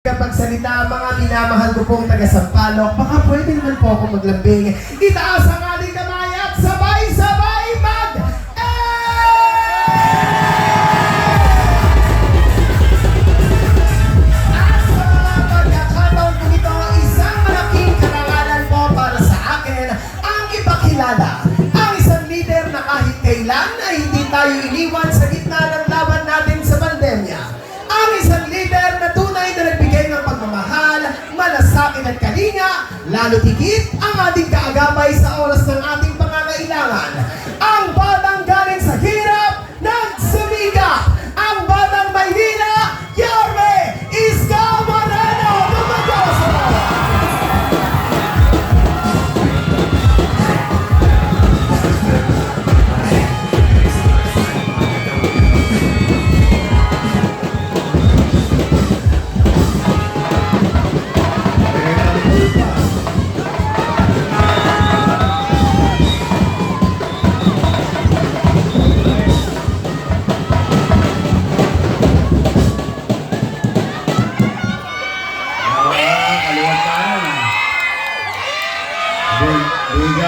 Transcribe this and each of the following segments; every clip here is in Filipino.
kapag salita mga minamahal ko pong taga Sampaloc, baka pwede naman po ako maglambing. Itaas ang kalinga, lalo higit ang ating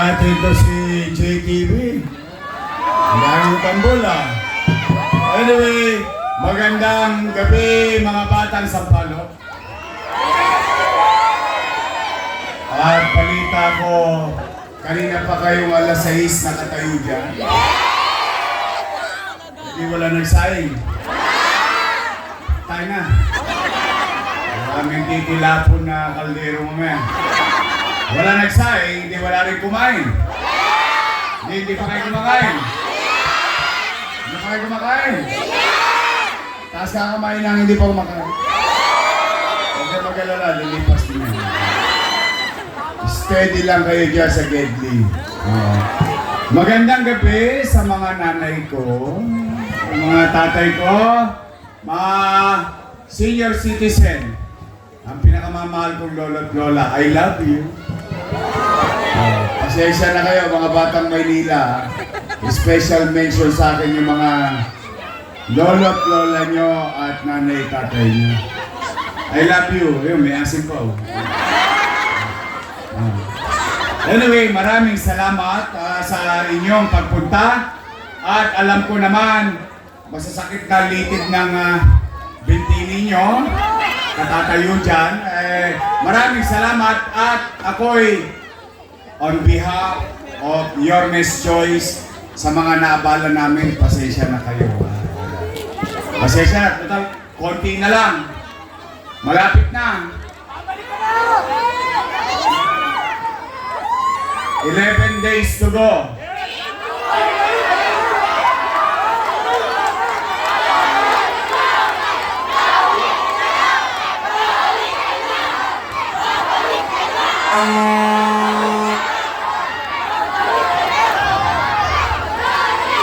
bigati ito si JTV. Ang daming tambol ah. Anyway, magandang gabi mga batang sampalo. At balita ko, kanina pa kayong alas 6 nakatayo dyan. Hindi wala nagsaing. Tayo na. Maraming titilapon na kaldero mamaya. Wala nagsaing, hindi wala rin kumain. Hindi, hindi pa kayo kumakain. Hindi pa kayo kumakain. Taas ka kamay nang hindi pa kumakain. Huwag kayo mag-alala, lilipas din yan. Steady lang kayo dyan sa Gedli. Magandang gabi sa mga nanay ko, mga tatay ko, mga senior citizen. Ang pinakamamahal kong lolo at lola, I love you. Oh, pasensya na kayo mga batang Maynila. Special mention sa akin yung mga lolo at lola nyo at nanay tatay nyo. I love you. Ayun, may asin pa. Ah. Anyway, maraming salamat ah, sa inyong pagpunta. At alam ko naman, masasakit na litid ng uh, binti ninyo. Katatayo dyan. Eh, maraming salamat at ako'y on behalf of your Miss Choice sa mga naabala namin, pasensya na kayo. Pasensya total, konti na lang. Malapit na. 11 days to go.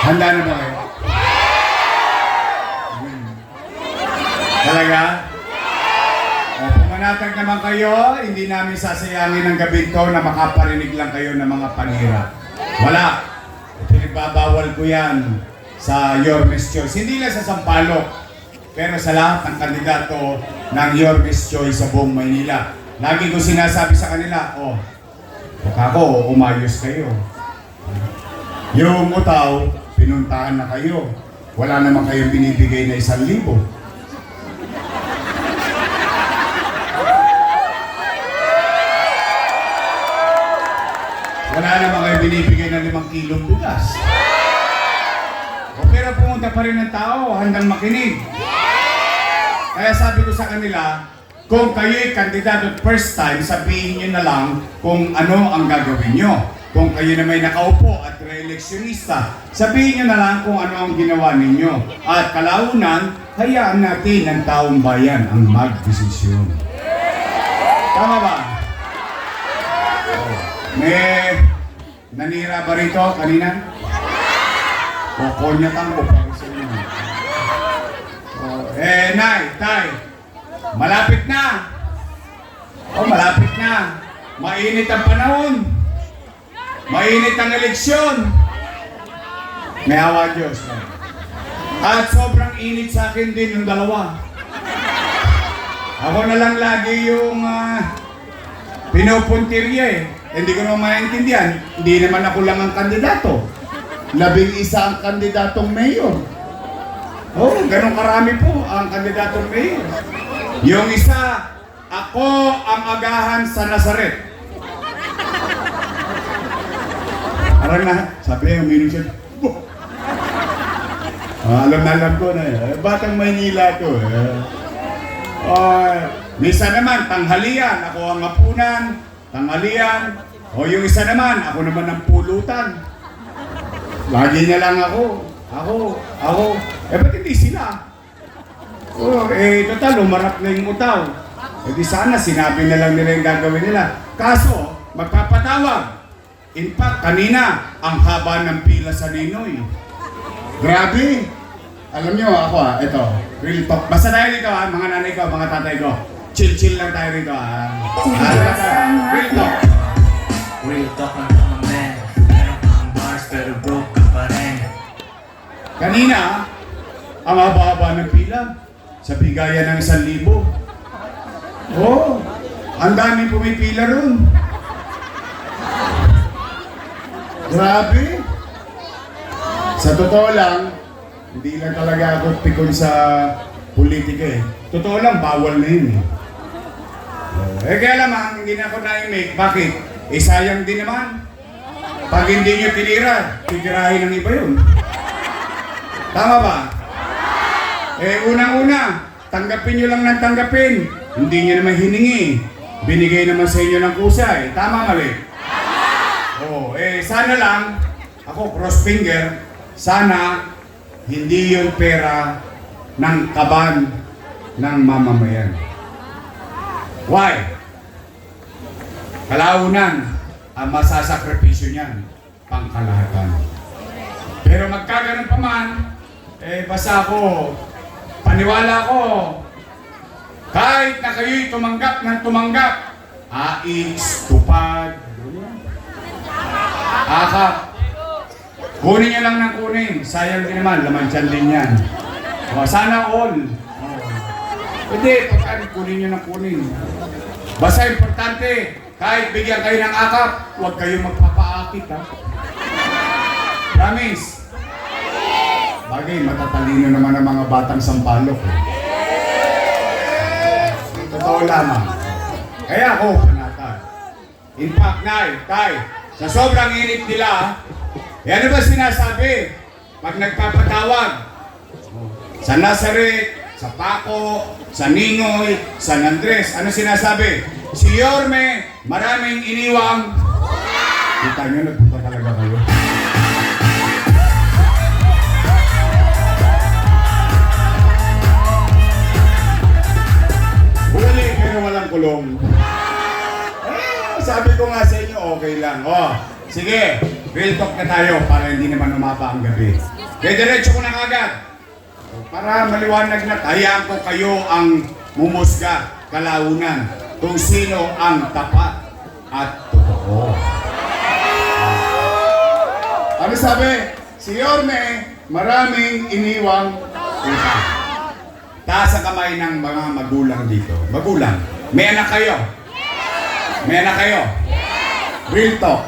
Handa na ba kayo? Hmm. Talaga? O, pumanatag naman kayo, hindi namin sasayangin ang gabi to na makaparinig lang kayo ng mga panira. Wala. Pinagbabawal ko yan sa Your Miss Choice. Hindi lang sa Sampaloc, pero sa lahat ng kandidato ng Your Miss Choice sa buong Maynila. Lagi ko sinasabi sa kanila, oh, ako, umayos kayo. Yung utaw, pinuntahan na kayo. Wala naman kayong binibigay na isang libo. Wala naman kayo binibigay ng limang kilong bigas. O pero pumunta pa rin ng tao, handang makinig. Kaya sabi ko sa kanila, kung kayo'y kandidato at first time, sabihin nyo na lang kung ano ang gagawin nyo. Kung kayo na may nakaupo at re-electionista, sabihin nyo na lang kung ano ang ginawa ninyo. At kalaunan, hayaan natin ang taong bayan ang magdesisyon. Tama ba? May nanira ba rito kanina? O konyatan ko para sa inyo. O, eh, Nay, Tay, malapit na. O, malapit na. Mainit ang panahon. Mainit ang eleksyon. May awa Diyos. At sobrang init sa akin din yung dalawa. Ako na lang lagi yung uh, pinupuntirya eh. Hindi ko naman maintindihan. Hindi naman ako lang ang kandidato. Labing isa ang kandidatong mayor. Oh, ganun karami po ang kandidatong mayor. Yung isa, ako ang agahan sa Nazaret. Parang na, sabi niya, uminom siya. Ah, alam na alam ko na eh. Batang Maynila to eh. Oh, misa naman, tanghalian. Ako ang apunan, tanghalian. O yung isa naman, ako naman ang pulutan. Lagi na lang ako. Ako, ako. Eh, ba't hindi sila? Oh, eh, total, umarap na yung utaw. Eh, di sana, sinabi na lang nila yung gagawin nila. Kaso, magpapatawag. In fact, kanina, ang haba ng pila sa Ninoy. Grabe! Alam nyo, ako ah, ito, real talk. Basta tayo dito ah, mga nanay ko, mga tatay ko. Chill-chill lang tayo dito ah. Ah, real talk. Real talk mga man Meron kang bars pero broke ka pa rin Kanina, ang haba-haba ng pila. Sa bigayan ng isang libo. Oo, oh, ang daming pumipila ron. Grabe. Sa totoo lang, hindi lang talaga ako pikon sa politika eh. Totoo lang, bawal na yun eh. Eh kaya lamang, hindi na ako na-make. Bakit? Eh sayang din naman. Pag hindi nyo tinira, titirahin ng iba yun. Tama ba? Eh, unang-una, tanggapin nyo lang ng tanggapin. Hindi nyo naman hiningi. Binigay naman sa inyo ng kusa eh. Tama mali? Oh, eh, sana lang, ako cross finger, sana hindi yung pera ng kaban ng mamamayan. Why? Kalaunan, ang masasakripisyo niyan, pangkalahatan. Pero magkaganon pa man, eh basta ako, paniwala ko, kahit na kayo'y tumanggap ng tumanggap, AX, tupad, akap, kunin niyo lang ng kunin, sayang din naman, laman tiyan din yan. O, sana all. O. Hindi, pagka kunin niyo ng kunin. Basta importante, kahit bigyan kayo ng akap, huwag kayong magpapaakit ha. Promise. Bagay, matatalino naman ang mga batang sampalok. Totoo lamang. Kaya ako, panata. In fact, Nay, Tay, sa sobrang init nila, eh ano ba sinasabi? Pag nagpapatawag, sa Nazaret, sa Paco, sa Ninoy, San Andres, ano sinasabi? Si Yorme, maraming iniwang. Kita nyo, nagpunta talaga kayo. Walang kulong. Eh, sabi ko nga sa inyo, okay lang. Oh, sige, real talk na tayo para hindi naman umapa ang gabi. Kaya diretso ko na kagad. Para maliwanag na, hayaan ko kayo ang mumusga, kalaunan, kung sino ang tapat at totoo. Ano sabi? Si Yorme, maraming iniwang utang. Taas ang kamay ng mga magulang dito. Magulang. May anak kayo? May anak kayo? Real talk.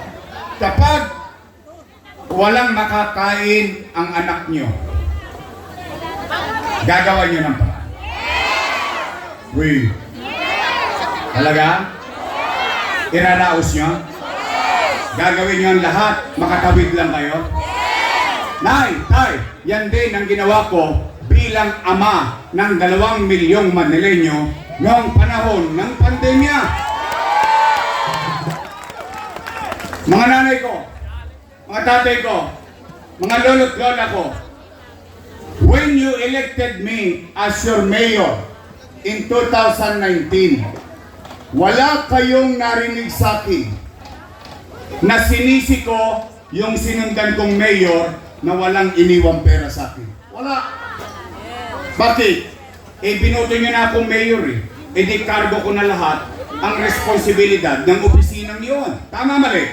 Kapag walang makakain ang anak nyo, gagawa nyo ng paraan. Uy. Talaga? Iraraos nyo? Gagawin nyo ang lahat, makatawid lang kayo? Nay, tay, yan din ang ginawa ko bilang ama ng dalawang milyong Manileño noong panahon ng pandemya. Mga nanay ko, mga tatay ko, mga lolo't lola ko, when you elected me as your mayor in 2019, wala kayong narinig sa akin na sinisi ko yung sinundan kong mayor na walang iniwang pera sa akin. Wala. Bakit? Eh, binoto niyo na akong mayor eh. Eh, di cargo ko na lahat ang responsibilidad ng opisinang yun. Tama mali?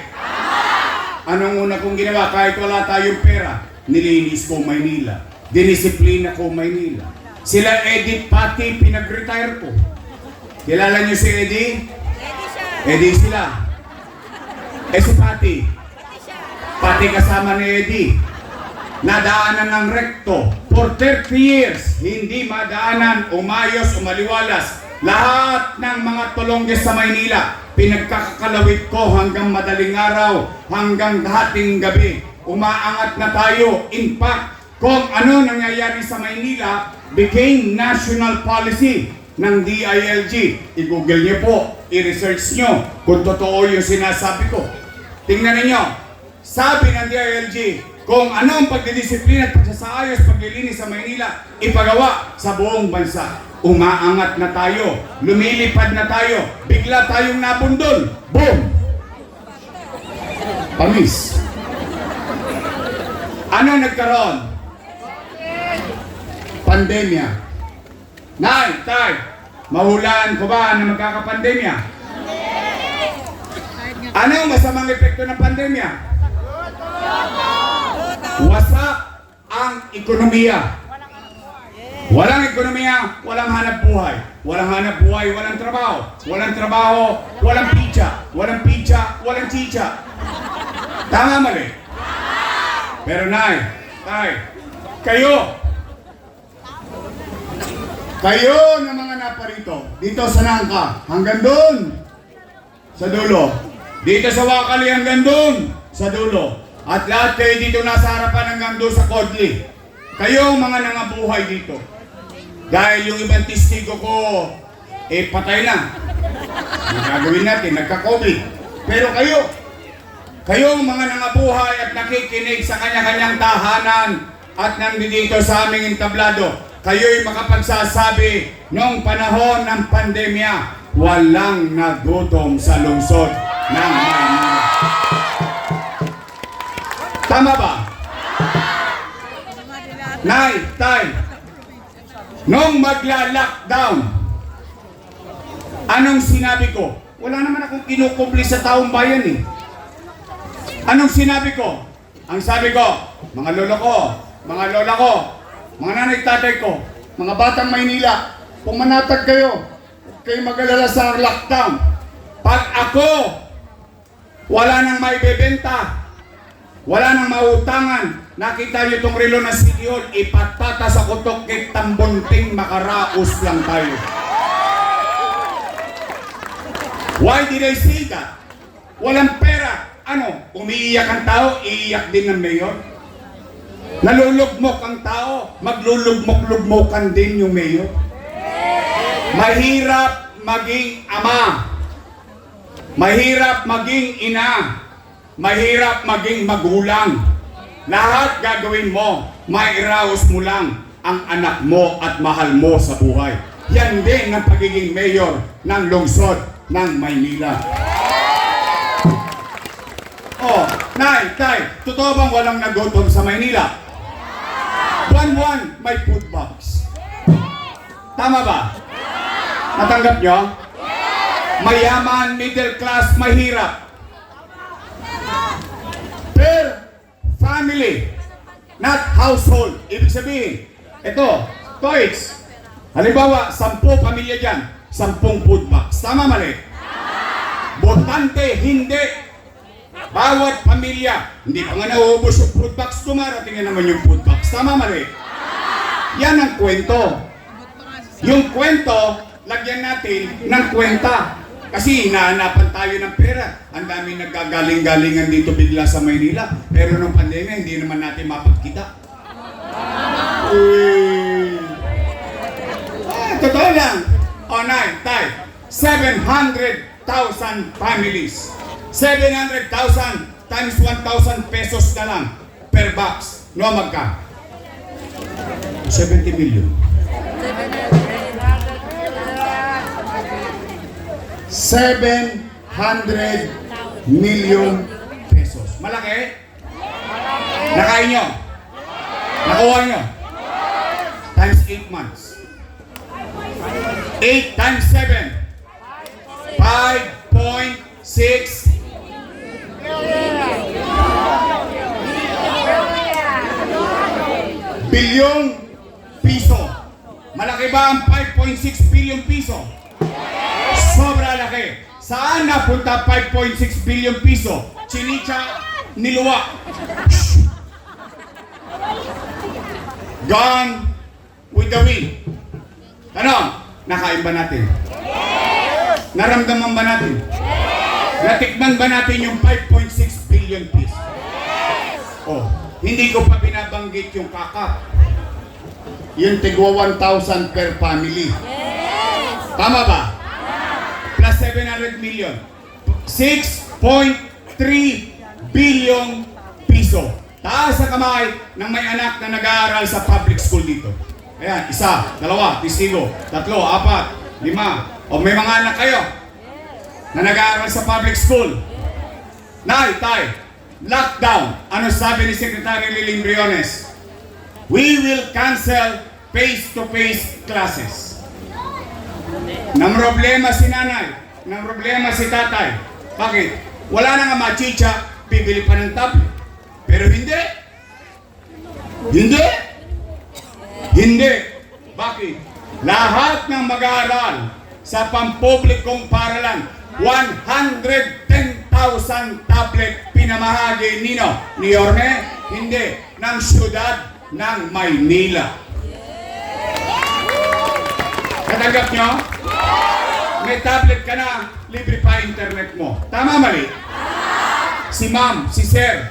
Anong una kong ginawa? Kahit wala tayong pera, nilinis ko Maynila. Dinisiplina ko Maynila. Sila Edith pati pinag-retire ko. Kilala niyo si Eddie? Eddie sila. Eh si Patty. Pati kasama ni Eddie. Nadaanan ng rekto. For 30 years, hindi madaanan, umayos, umaliwalas. Lahat ng mga tulongges sa Maynila, pinagkakakalawit ko hanggang madaling araw, hanggang dating gabi. Umaangat na tayo. In fact, kung ano nangyayari sa Maynila became national policy ng DILG. I-google niyo po, i-research niyo kung totoo yung sinasabi ko. Tingnan ninyo, sabi ng DILG, kung ano ang pagdidisiplina at pagsasaayos, paglilinis sa Maynila, ipagawa sa buong bansa. Umaangat na tayo, lumilipad na tayo, bigla tayong nabundol. Boom! Pamis. Ano nagkaroon? Pandemya. Nay, tay, mahulaan ko ba na magkakapandemya? Ano ang masamang epekto ng pandemya? Wasak ang ekonomiya. Walang ekonomiya, walang hanap buhay. Walang hanap buhay, walang trabaho. Walang trabaho, walang pizza. Walang pizza, walang chicha. Tama mali? Pero nay, tay, kayo, kayo na mga naparito, dito sa Nangka, hanggang doon, sa dulo. Dito sa Wakali hanggang doon, sa dulo. At lahat kayo dito nasa harapan hanggang doon sa Kodli. Kayo ang mga nangabuhay dito. Dahil yung ibang testigo ko, eh patay na. Ang natin, nagka-COVID. Pero kayo, kayo ang mga nangabuhay at nakikinig sa kanya-kanyang tahanan at nandito sa aming entablado. Kayo'y makapagsasabi noong panahon ng pandemya, walang nagutom sa lungsod ng Tama ba? Nay, tay, nung magla-lockdown, anong sinabi ko? Wala naman akong kinukubli sa taong bayan eh. Anong sinabi ko? Ang sabi ko, mga lolo ko, mga lola ko, mga nanay tatay ko, mga batang Maynila, kung manatag kayo, huwag kayo mag-alala sa lockdown. Pag ako, wala nang maibebenta, wala nang mautangan, nakita niyo itong relo City Hall, ipatata sa kutok kay tambunting makaraos lang tayo. Why did I say that? Walang pera. Ano? Umiiyak ang tao, iiyak din ng mayor. Nalulugmok ang tao, maglulugmok-lugmokan din yung mayor. Mahirap maging ama. Mahirap maging ina. Mahirap maging magulang. Lahat gagawin mo, mairaos mo lang ang anak mo at mahal mo sa buhay. Yan din ang pagiging mayor ng lungsod ng Maynila. Oh, Nay, Tay, totoo bang walang nagutom sa Maynila? Buwan-buwan, may food box. Tama ba? Natanggap nyo? Mayaman, middle class, mahirap. Per family, not household. Ibig sabihin, ito, toys. Halimbawa, sampu pamilya dyan, sampung food box. Tama mali? Botante, hindi. Bawat pamilya, hindi pa nga nauubos yung food box, dumarating na naman yung food box. Tama mali? Yan ang kwento. Yung kwento, lagyan natin ng kwenta. Kasi hinahanapin tayo ng pera. Ang dami nagkagaling-galingan dito bigla sa Maynila. Pero nung pandemya, hindi naman natin mapagkita. Eh, ah, totoo lang. O, nine, tay. 700,000 families. 700,000 times 1,000 pesos na lang per box. No, magka? 70 million. 700 million pesos. Malaki? Nakain nyo? Nakuha nyo? Times 8 months. 8 times 7. 5.6 bilyong piso. Malaki ba ang 5.6 billion piso? Saan napunta 5.6 billion piso? Chinicha, niluwa. Gone with the wind. Ano? Nakain ba natin? Naramdaman ba natin? Natikman ba natin yung 5.6 billion piso? Oh, hindi ko pa binabanggit yung kakap. Yung tigwa 1,000 per family. Tama ba? Plus 700 million. 6.3 billion piso. Taas sa kamay ng may anak na nag-aaral sa public school dito. Ayan, isa, dalawa, testigo, tatlo, apat, lima. O may mga anak kayo na nag-aaral sa public school. Nay, tay, lockdown. Ano sabi ni Secretary Liling Briones? We will cancel face-to-face classes. Nang problema si nanay, nang problema si tatay. Bakit? Wala na nga machicha, bibili pa ng tablet. Pero hindi. Hindi. Hindi. Bakit? Lahat ng mag-aaral sa pampublikong paralan, 110,000 tablet pinamahagi nino ni Yorme, hindi, ng syudad ng Maynila. Katanggap nyo? May tablet ka na, libre pa internet mo. Tama mali? Si ma'am, si sir,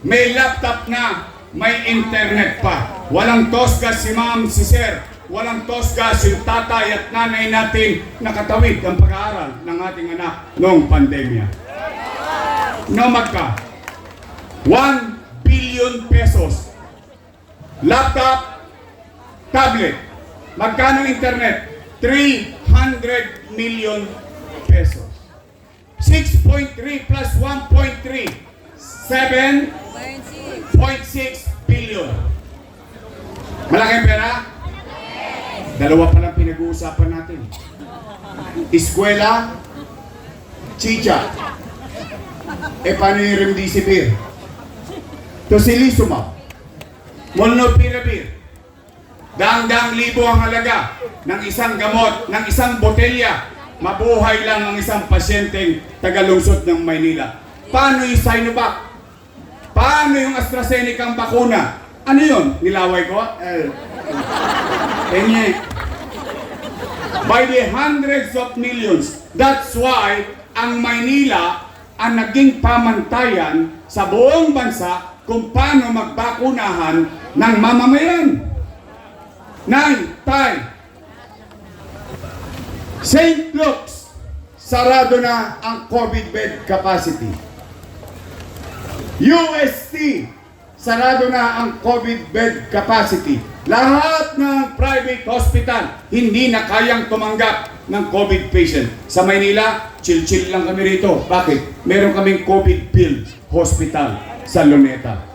may laptop na, may internet pa. Walang tosgas si ma'am, si sir. Walang tosgas yung tatay at nanay natin nakatawid ang pag-aaral ng ating anak noong pandemya. No magka. 1 billion pesos. Laptop, tablet. Magkano internet? 300 million pesos. 6.3 plus 1.3. 7.6 billion. Malaking pera? Dalawa pa lang pinag-uusapan natin. Eskwela, chicha. E paano yung remdesivir? Tocilizumab. Molnupiravir. Dang-dang libo ang halaga ng isang gamot, ng isang botelya. Mabuhay lang ang isang pasyenteng tagalungsod ng Maynila. Paano yung Sinovac? Paano yung AstraZeneca ang bakuna? Ano yun? Nilaway ko? Eh, Enye. By the hundreds of millions. That's why ang Maynila ang naging pamantayan sa buong bansa kung paano magbakunahan ng mamamayan. Nine, time. St. Luke's, sarado na ang COVID bed capacity. UST, sarado na ang COVID bed capacity. Lahat ng private hospital, hindi na kayang tumanggap ng COVID patient. Sa Maynila, chill-chill lang kami rito. Bakit? Meron kaming COVID-filled hospital sa Luneta.